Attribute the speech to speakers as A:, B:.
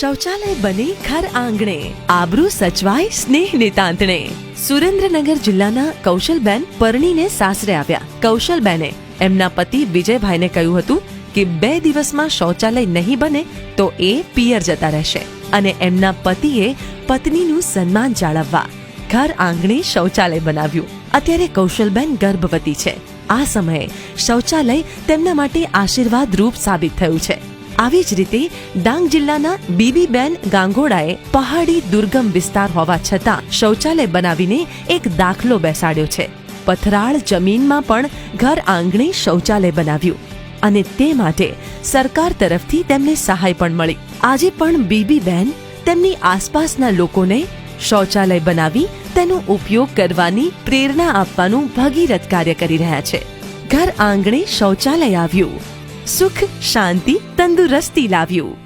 A: શૌચાલય બને ઘર આંગણે. આબરૂ સચવાય સ્નેહ નિતાંતણે. સુરેન્દ્રનગર જિલ્લાના કૌશલબેન પરણીને સાસરે આવ્યા. કૌશલબેને એમના પતિ વિજયભાઈને કહ્યું હતું કે બે દિવસમાં શૌચાલય નહીં બને તો એ પિયર જતા રહેશે અને એમના પતિએ પત્નીનું સન્માન જાળવવા ઘર આંગણે શૌચાલય બનાવ્યું. અત્યારે કૌશલબેન ગર્ભવતી છે. આ સમયે શૌચાલય તેમના માટે આશીર્વાદ રૂપ સાબિત થયું છે. આવી જ રીતે ડાંગ જિલ્લાના બીબીબેન ગાંગોડાએ પહાડી દુર્ગમ વિસ્તાર હોવા છતાં શૌચાલય બનાવીને એક દાખલો બેસાડ્યો છે. પથરાળ જમીનમાં પણ ઘર આંગણે શૌચાલય બનાવ્યું અને તે માટે સરકાર તરફથી તેમને સહાય પણ મળી. આજે પણ બીબીબેન તેમની આસપાસના લોકોને શૌચાલય બનાવી તેનો ઉપયોગ કરવાની પ્રેરણા આપવાનું ભગીરથ કાર્ય કરી રહ્યા છે. ઘર આંગણે શૌચાલય આવ્યું સુખ શાંતિ તંદુરસ્તી લાવ્યું.